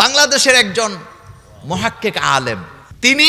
বাংলাদেশের একজন মহাক্কেক আলেম। তিনি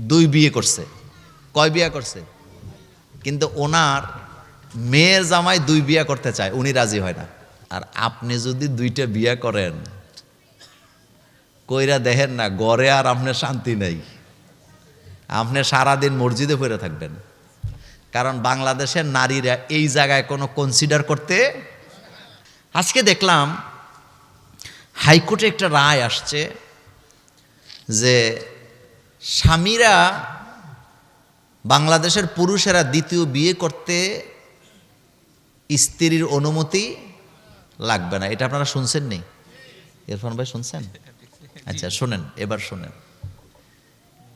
দুই বিয়ে করছে। কয় বিয়ে করছে? কিন্তু ওনার মেয়ের জামাই দুই বিয়ে করতে চায়, উনি রাজি হয় না। আর আপনি যদি দুইটা বিয়ে করেন, কইরা দেখেন না, গড়ে আর আপনার শান্তি নেই। আপনি সারাদিন মসজিদে পড়ে থাকবেন। কারণ বাংলাদেশের নারীরা এই জায়গায় কোনো কনসিডার করতে আজকে দেখলাম হাইকোর্টে একটা রায় আসছে যে স্বামীরা বাংলাদেশের পুরুষেরা দ্বিতীয় বিয়ে করতে স্ত্রীর অনুমতি লাগবে না। এটা আপনারা শুনছেন নি? ইরফান ভাই, শুনছেন? আচ্ছা শোনেন, এবার শোনেন।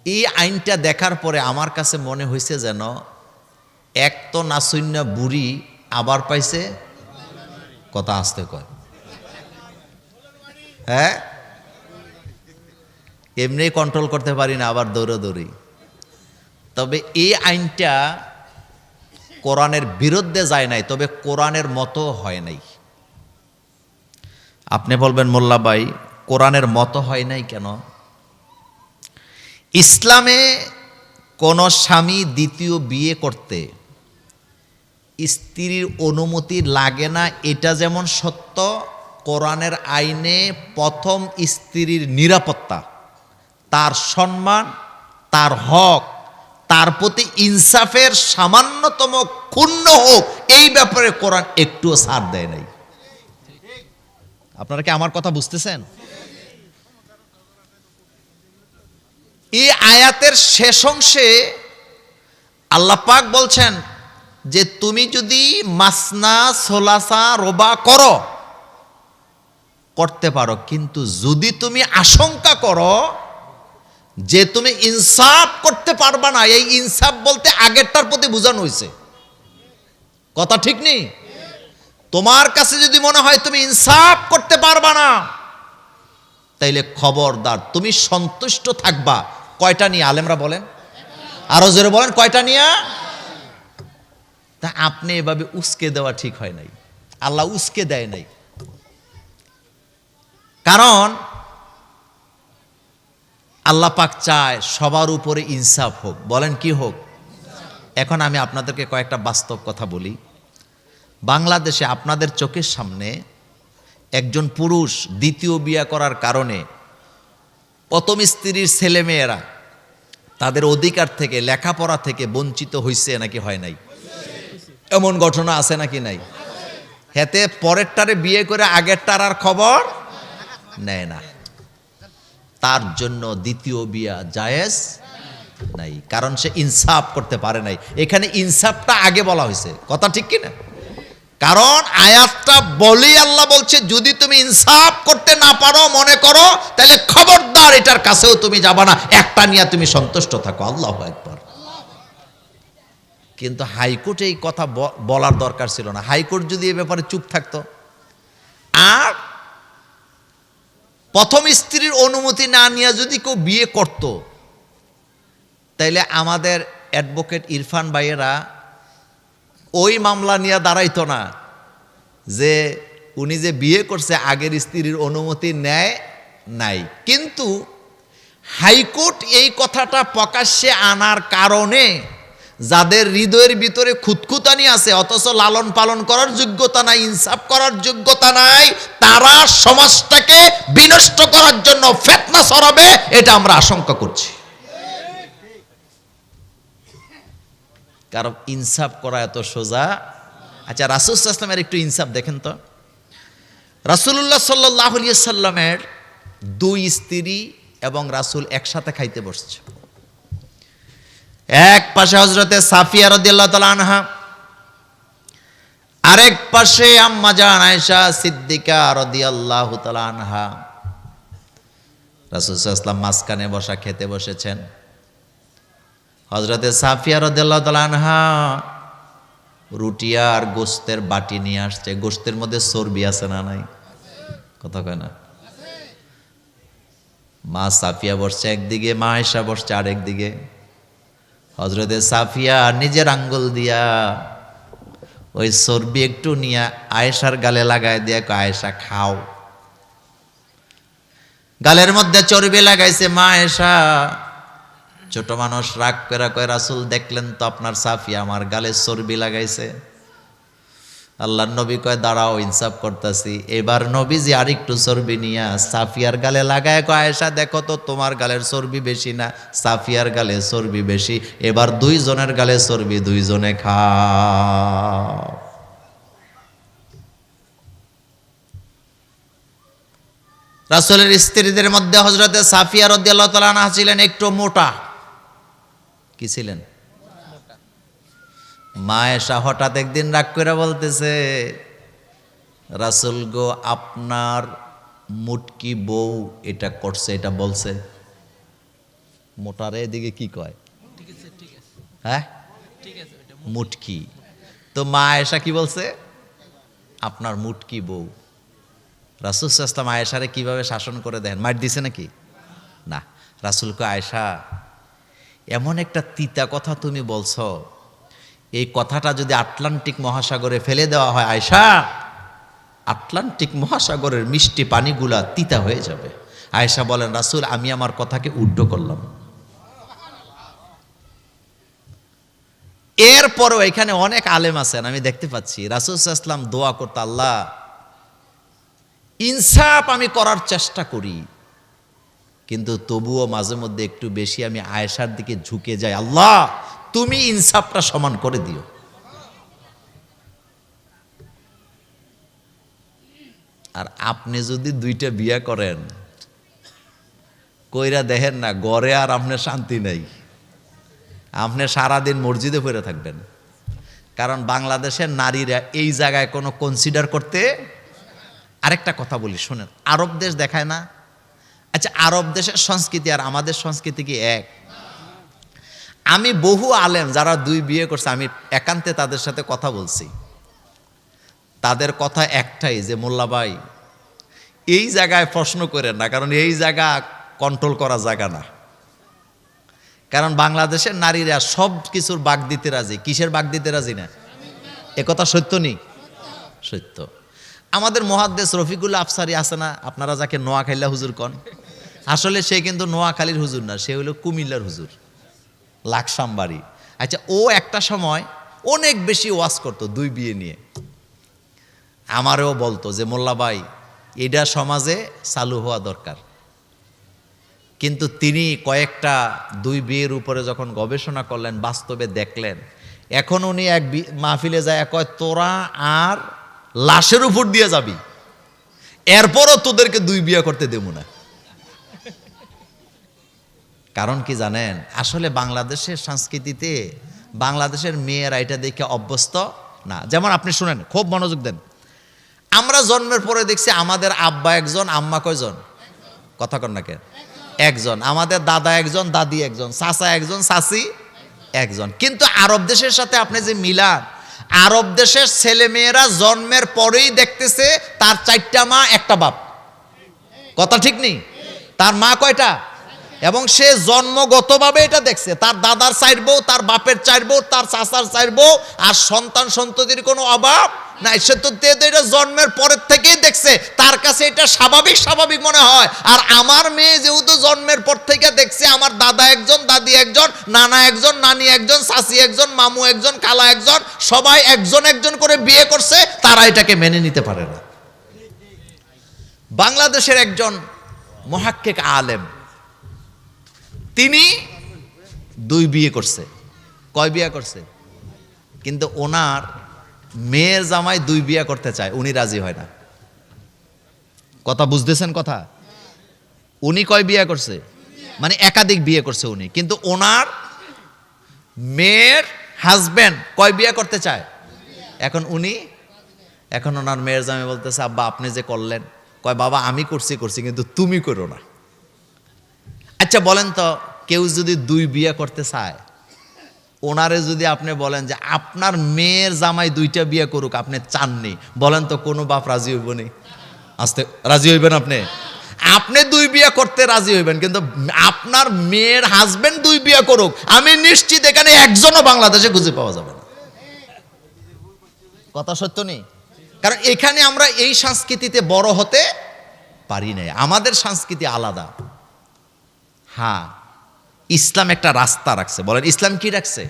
এই আইনটা দেখার পরে আমার কাছে মনে হয়েছে যেন এক তো নাসুন্য বুড়ি আবার পাইছে, কথা আসতে কয়। হ্যাঁ? এমনি কন্ট্রোল করতে পারি না, আবার দৌড়াদৌড়ি তবে এই আইনটা কোরআনের বিরুদ্ধে যায় নাই, তবে কোরআনের মতো হয় নাই। আপনি বলবেন মোল্লাবাই কোরআনের মতো হয় নাই কেন? ইসলামে কোন স্বামী দ্বিতীয় বিয়ে করতে স্ত্রীর অনুমতি লাগে না, এটা যেমন সত্য কোরআনের আইনে প্রথম স্ত্রীর নিরাপত্তা, তার সম্মান, তার হক, তার প্রতি ইনসাফের সামান্যতম ক্ষুণ্ণ হোক, এই ব্যাপারে কোরআন একটুও ছাড় দেয় নাই। আপনারা কি আমার কথা বুঝতেছেন? এই আয়াতের শেষ অংশে আল্লাহ পাক বলছেন যে, তুমি যদি মাসনা, সোলাসা, রোবা করো করতে পারো, কিন্তু যদি তুমি আশঙ্কা করো যে তুমি ইনসাফ করতে পারবা না, এই ইনসাফ বলতে আগেরটার প্রতি বোঝানো হয়েছে। কথা ঠিক নেই? তোমার কাছে যদি মনে হয় তুমি ইনসাফ করতে পারবা না, তাইলে খবরদার, তুমি সন্তুষ্ট থাকবা। কয়টা নিয়ে, আলেমরা বলেন? আরও জোরে বলেন, কয়টা নিয়ে? তা আপনি এভাবে উস্কে দেওয়া ঠিক হয় নাই। আল্লাহ উস্কে দেয় নাই। কারণ আল্লাহ পাক চায় সবার উপরে ইনসাফ হোক। বলেন কি হোক? এখন আমি আপনাদেরকে কয়েকটা বাস্তব কথা বলি। বাংলাদেশে আপনাদের চোখের সামনে একজন পুরুষ দ্বিতীয় বিয়া করার কারণে প্রথম স্ত্রীর ছেলেমেয়েরা তাদের অধিকার থেকে, লেখাপড়া থেকে বঞ্চিত হয়েছে নাকি হয় নাই? এমন ঘটনা আছে নাকি নাই? হেতে পরেরটারে বিয়ে করে আগেরটার আর খবর নেয় না। তার জন্য দ্বিতীয় বিয়া জায়েজ নাই, কারণ সে ইনসাফ করতে পারে নাই। এখানে ইনসাফটা আগে বলা হয়েছে, কথা ঠিক কিনা? কারণ আয়াতটা বলেই আল্লাহ বলছে, যদি তুমি ইনসাফ করতে না পারো, মনে করো, তাহলে খবরদার এটার কাছেও তুমি যাবা না। একটা নিয়ে তুমি সন্তুষ্ট থাকো, আল্লাহ একবার কিন্তু হাইকোর্টে এই কথা বলার দরকার ছিল না। হাইকোর্ট যদি এ ব্যাপারে চুপ থাকতো, আর প্রথম স্ত্রীর অনুমতি না নিয়ে যদি কেউ বিয়ে করত, তাইলে আমাদের অ্যাডভোকেট ইরফান ভাইয়েরা ওই মামলা নিয়ে দাঁড়াইতো না যে উনি যে বিয়ে করছে, আগের স্ত্রীর অনুমতি নেয় নাই। কিন্তু হাইকোর্ট এই কথাটা প্রকাশ্যে আনার কারণে যাদের হৃদয়ের ভিতরে খুঁতখুতানি আছে, অথচ লালন পালন করার যোগ্যতা নাই, ইনসাফ করার যোগ্যতা নাই, তারা সমাজটাকে বিনষ্ট করার জন্য ফেতনা সরাবে এটা আমরা আশঙ্কা করছি। কারণ ইনসাফ করা এত সোজা। আচ্ছা রাসুল ইসলামের একটু ইনসাফ দেখেন তো। রাসুল্লাহ সাল্লাহ সাল্লামের দুই স্ত্রী এবং রাসুল একসাথে খাইতে বসছে। এক পাশে হজরতে সাফিয়া রদিয়াল্লাহ তালা আনহা, আরেক পাশে আম্মা জান আয়েশা সিদ্দিকা রদিয়াল্লাহ তালা আনহা। রাসুল ইসলাম মাঝখানে বসা খেতে বসেছেন। হজরতে সাফিয়া রদিয়াল্লাহ তালা আনহা রুটি আর গোস্তের বাটি নিয়ে আসছে। গোস্তের মধ্যে চর্বি আছে না নাই? কথা কয় না? মা সাফিয়া বসছে, একদিকে মা আয়েশা বসছে আরেক দিকে হজরতে সাফিয়া নিজের আঙ্গুল দিয়া ওই চর্বি একটু নিয়ে আয়েশার গালে লাগাই দিয়ে আয়েশা, খাও। গালের মধ্যে চর্বি লাগাইছে, মা আয়েশা, ছোট মানুষ রাগ করে কয়, রাসুল দেখলেন তো আপনার সাফিয়া আমার গালে চর্বি লাগাইছে। আল্লাহ নবী কয়, দাঁড়াও, ইনসাফ করতেছি। এবার নবীজি আরেকটু চর্বি নিয়া সাফিয়ার গালে লাগায় কয়, আয়েশা, দেখো তো তোমার গালের চর্বি বেশি না? সাফিয়ার গালে চর্বি বেশি। এবার দুইজনের গালে চর্বি দুইজনে খাও। রাসূলের স্ত্রীদের মধ্যে হজরতে সাফিয়া রদিয়াল্লাহ তাআলা ছিলেন একটু মোটা। কি ছিলেন? মা এসা হঠাৎ একদিন রাগ করে বলতেছে রাসুল গো আপনার মুটকি বউ এটা করছে এটা বলছে। মোটারে এদিকে কি কয়? হ্যাঁ? মুটকি। তো মা এসা কি বলছে? আপনার মুটকি বউ। রাসুল ইসলাম আয়েশারে কীভাবে শাসন করে দেন মার দিছে নাকি? না। রাসুলকে আয়েশা এমন একটা তিতা কথা তুমি বলছো এই কথাটা যদি আটলান্টিক মহাসাগরে ফেলে দেওয়া হয় আয়সা আটলান্টিক মহাসাগরের মিষ্টি পানিগুলা তিতা হয়ে যাবে। আয়সা বলেন, রাসুল, আমি আমার কথাকে উড্ড করলাম। এরপরও এখানে অনেক আলেম আছেন, আমি দেখতে পাচ্ছি। রাসুল ইসলাম দোয়া করতে, আল্লাহ, ইনসাফ আমি করার চেষ্টা করি, কিন্তু তবুও মাঝে মধ্যে একটু বেশি আমি আয়েশার দিকে ঝুঁকে যাই। আল্লাহ তুমি ইনসাফটা সমান করে দিও। আর আপনি যদি দুইটা বিয়া করেন, কইরা দেখেন না, গড়ে আর আপনার শান্তি নেই। আপনি সারাদিন মসজিদে পড়ে থাকবেন। কারণ বাংলাদেশের নারীরা এই জায়গায় কোনো কনসিডার করতে, আরেকটা কথা বলি, শোনেন, আরব দেশ দেখায় না। আচ্ছা আরব দেশের সংস্কৃতি আর আমাদের সংস্কৃতি কি এক? আমি বহু আলেম যারা দুই বিয়ে করছে, আমি একান্তে তাদের সাথে কথা বলছি। তাদের কথা একটাই যে, মোল্লা ভাই, এই জায়গায় প্রশ্ন করেন না, কারণ এই জায়গা কন্ট্রোল করা জায়গা না। কারণ বাংলাদেশের নারীরা সব কিছুর বাগ দিতে রাজি। কিসের বাগ দিতে রাজি না? একথা সত্য নেই সত্য। আমাদের মহাদ্দেশ রফিকুল আফসারি আছে না? আপনারা যাকে নোয়াখাইল্লা হুজুর কন। আসলে সে কিন্তু নোয়াখালীর হুজুর না, সে হলো কুমিল্লার হুজুর। লাকসামবাড়ি। আচ্ছা ও একটা সময় অনেক বেশি ওয়াজ করতো দুই বিয়ে নিয়ে। আমারও বলতো যে, মোল্লা ভাই, এটা সমাজে চালু হওয়া দরকার। কিন্তু তিনি কয়েকটা দুই বিয়ের উপরে যখন গবেষণা করলেন, বাস্তবে দেখলেন, এখন উনি এক মাহফিলে যায়, কয়, তোরা আর লাশের উপর দিয়ে যাবি। এরপরও তোদেরকে দুই বিয়ে করতে দেবো না। কারণ কি জানেন? আসলে বাংলাদেশের সংস্কৃতিতে বাংলাদেশের মেয়েরা এটা দেখে অভ্যস্ত না। যেমন আপনি শুনেন, খুব মনোযোগ দেন। আমরা জন্মের পরে দেখছি আমাদের আব্বা একজন, আম্মা কয়জন? কথা কন না একজন। আমাদের দাদা একজন, দাদি একজন, চাচা একজন, চাচি একজন। কিন্তু আরব দেশের সাথে আপনি যে মিলান, আরব দেশের ছেলে মেয়েরা জন্মের পরেই দেখতেছে তার চারটা মা, একটা বাপ। কথা ঠিক নেই? তার মা কয়টা? এবং সে জন্মগতভাবে এটা দেখছে। তার দাদার চাইর বউ, তার বাপের চাইর বউ, তার চাচার চাইর বউ, আর সন্তান সন্ততির কোনো অভাব নাই। সে তো এটা জন্মের পরের থেকেই দেখছে। তার কাছে এটা স্বাভাবিক স্বাভাবিক মনে হয়। আর আমার মেয়ে যেহেতু জন্মের পর থেকে দেখছে, আমার দাদা একজন, দাদি একজন, নানা একজন, নানি একজন, চাচি একজন, মামু একজন, কালা একজন, সবাই একজন একজন করে বিয়ে করছে, তারা এটাকে মেনে নিতে পারে না। বাংলাদেশের একজন মহাক্কেক আলেম তিনি দুই বিয়ে করছে। কয় বিয়ে করছে? কিন্তু ওনার মেয়ের জামাই দুই বিয়ে করতে চায়, উনি রাজি হয় না। কথা বুঝতেছেন কথা? উনি কয় বিয়ে করছে? মানে একাধিক বিয়ে করছে উনি। কিন্তু ওনার মেয়ের হাজব্যান্ড কয় বিয়ে করতে চায়? এখন উনি, এখন ওনার মেয়ের জামাই বলতেছে, আব্বা, আপনি যে করলেন। কয়, বাবা, আমি করছি করছি, কিন্তু তুমি করো না। আচ্ছা বলেন তো, কেউ যদি দুই বিয়ে করতে চায়, ওনারে যদি আপনি বলেন যে আপনার মেয়ের জামাই দুইটা বিয়ে করুক, আপনি চাননি, বলেন তো কোনো বাপ রাজি হইব নি? আসতে, রাজি হইবেন আপনি? আপনি দুই বিয়ে করতে রাজি হইবেন, কিন্তু আপনার মেয়ের হাজবেন্ড দুই বিয়ে করুক, আমি নিশ্চিত এখানে একজনও বাংলাদেশে খুঁজে পাওয়া যাবে না। কথা সত্য নেই কারণ এখানে আমরা এই সংস্কৃতিতে বড় হতে পারি নাই, আমাদের সংস্কৃতি আলাদা। হ্যাঁ ইসলাম একটা রাস্তা রাখছে। বলেন, ইসলাম কি রাখছে?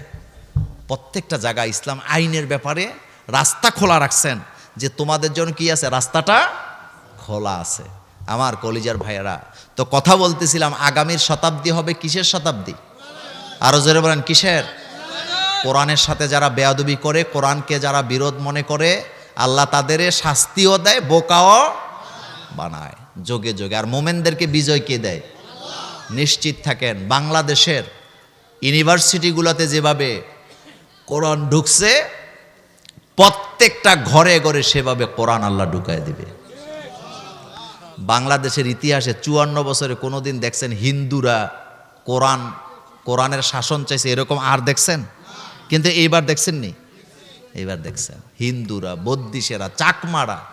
প্রত্যেকটা জায়গায় ইসলাম আইনের ব্যাপারে রাস্তা খোলা রাখছেন যে তোমাদের জন্য কি আছে? রাস্তাটা খোলা আছে। আমার কলিজার ভাইয়েরা, তো কথা বলতেছিলাম, আগামীর শতাব্দী হবে কিসের শতাব্দী? আরও জোরে বলেন, কিসের? কোরআনের সাথে যারা বেয়াদবি করে, কোরআনকে যারা বিরোধ মনে করে, আল্লাহ তাদের শাস্তিও দেয়, বোকাও বানায়, যোগে যোগে। আর মোমেনদেরকে বিজয় কে দেয়? নিশ্চিত থাকেন। বাংলাদেশের ইউনিভার্সিটিগুলোতে যেভাবে কোরআন ঢুকছে, প্রত্যেকটা ঘরে ঘরে সেভাবে কোরআন আল্লাহ ঢুকায় দিবে। বাংলাদেশের ইতিহাসে চুয়ান্ন বছরে কোনোদিন দেখছেন হিন্দুরা কোরআন, কোরআনের শাসন চাইছে, এরকম আর দেখছেন? কিন্তু এইবার দেখছেন নি এইবার দেখছেন। হিন্দুরা বদ্দিসেরা চাকমারা।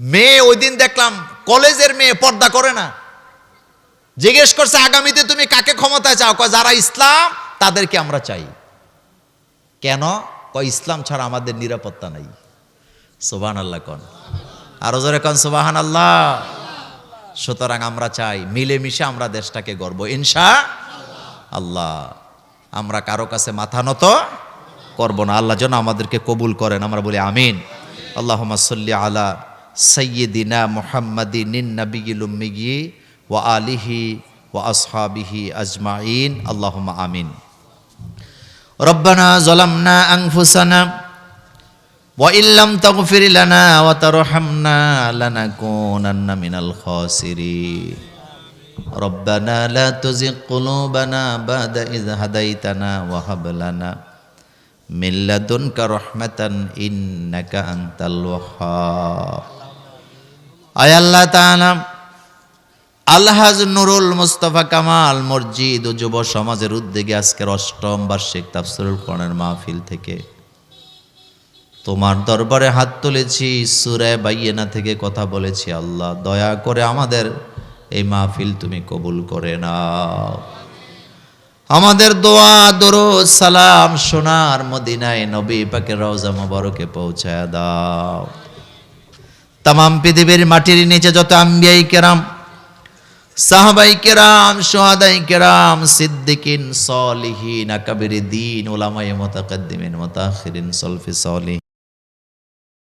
মেয়ে ওই দিন দেখলাম কলেজের মেয়ে পর্দা করে না। জিজ্ঞেস করছে, আগামীতে তুমি কাকে ক্ষমতায় চাও? কয়, যারা ইসলাম, তাদেরকে আমরা চাই। কেন? কয়, ইসলাম ছাড়া আমাদের নিরাপত্তা নাই। সোবাহান আল্লাহ কন। আরও জোরে কন সোবাহান আল্লাহ সুতরাং আমরা চাই, মিলেমিশে আমরা দেশটাকে গর্ব ইনশা আল্লাহ। আমরা কারও কাছে মাথা নত করব না। আল্লাহ যেন আমাদেরকে কবুল করেন। আমরা বলি আমিন। আল্লাহ সাল্লি আলা সৈয়দিনা মোহাম্মদিন উম্মিগি ওয়া আলিহি ওয়া আসহাবিহি আজমাইন আল্লাহ আমিন ربنا ظلمنا أنفسنا وإن لم تغفر لنا وترحمنا لنكونن من الخاسرين ربنا لا تزغ قلوبنا بعد إذ هديتنا وهب لنا من لدنك رحمة إنك أنت الوهاب আয় আল্লাহ তাআলা আলহাজ নুরুল মুস্তফা কামাল মসজিদ ও যুব সমাজের উদ্যোগে আজকের অষ্টম বার্ষিক তাফসিরুল কোরআনের মাহফিল থেকে তোমার দরবারে হাত তুলেছি, সুরে বাইয়েনা থেকে কথা বলেছি। আল্লাহ, দয়া করে আমাদের এই মাহফিল তুমি কবুল করে নাও। আমাদের দোয়া, দরুদ, সালাম সোনার মদিনায় নবী পাকের রওজা মোবারকে পৌঁছায় দাও। তাম পৃথিবীর মাটির নিচে যত আম্বিয়াই কেরাম সাহাবাই কেরাম সোহাদাই কেরাম সিদ্দিকিন সলিহিন আকাবির দিন ওলামাই মোতাকাদ্দিমিন মোতাখিরিন সলফি সলিহ